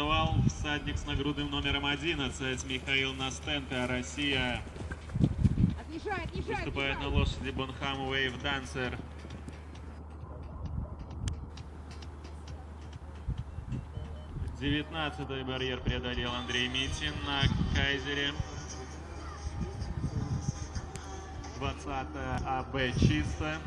стартовал всадник с нагрудным номером 11 Михаил Настенко, Россия. Отъезжай, отъезжай, Выступает на отъезжай. лошади Бонхам Wave Dancer. Девятнадцатый барьер преодолел Андрей Митин на Кайзере. Двадцатая АБ чисто.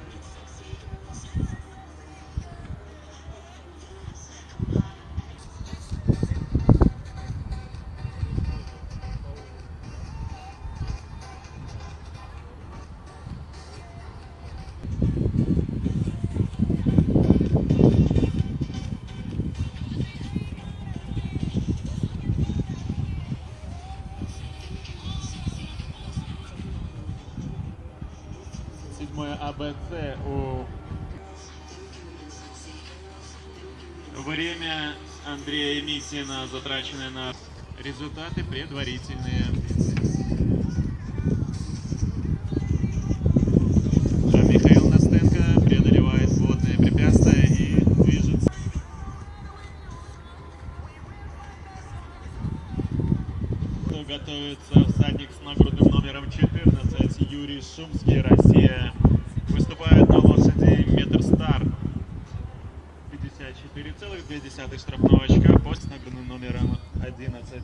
Седьмое АБЦ у... Время Андрея Митина затраченное на результаты предварительные. А Михаил Настенко преодолевает водные препятствия и движется. Готовится всадник с нагрудным номером 14 Юрий Шумский, Россия. Выступает на лошади Метр Стар. 54,2 штрафного очка нагрудным номером 11.